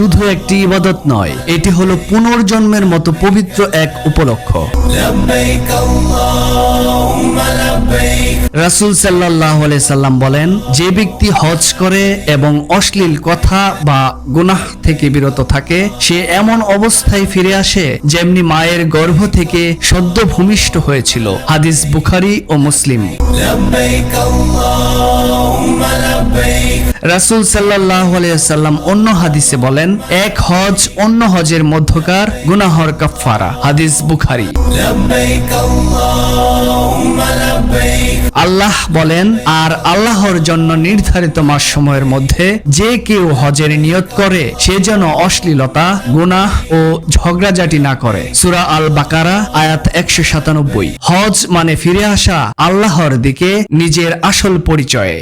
শুধু একটি ইবাদত নয়, এটি হলো পুনর্জন্মের মতো পবিত্র এক উপলক্ষ। রাসুল সাল্লাহ সাল্লাম বলেন, যে ব্যক্তি হজ করে এবং অশ্লীল কথা বা গুনাহ থেকে বিরত থাকে, সে এমন অবস্থায় ফিরে আসে যেমনি মায়ের গর্ভ থেকে সদ্য ভূমিষ্ঠ হয়েছিল। হাদিস বুখারি ও মুসলিম। রাসুল সাল্লাহ আলিয়াল্লাম অন্য হাদিসে বলেন, এক হজ অন্য হজের মধ্যকার গুনাহর কাফারা হাদিস বুখারি। আল্লাহ বলেন, আর আল্লাহর জন্য নির্ধারিত মাস সময়ের মধ্যে যে কেউ হজের নিয়ত করে, সে যেন অশ্লীলতা, গুনাহ ও ঝগড়াঝাটি না করে। সুরা আল বাকারা আয়াত একশো সাতানব্বই। হজ মানে ফিরে আসা আল্লাহর দিকে, নিজের আসল পরিচয়ে।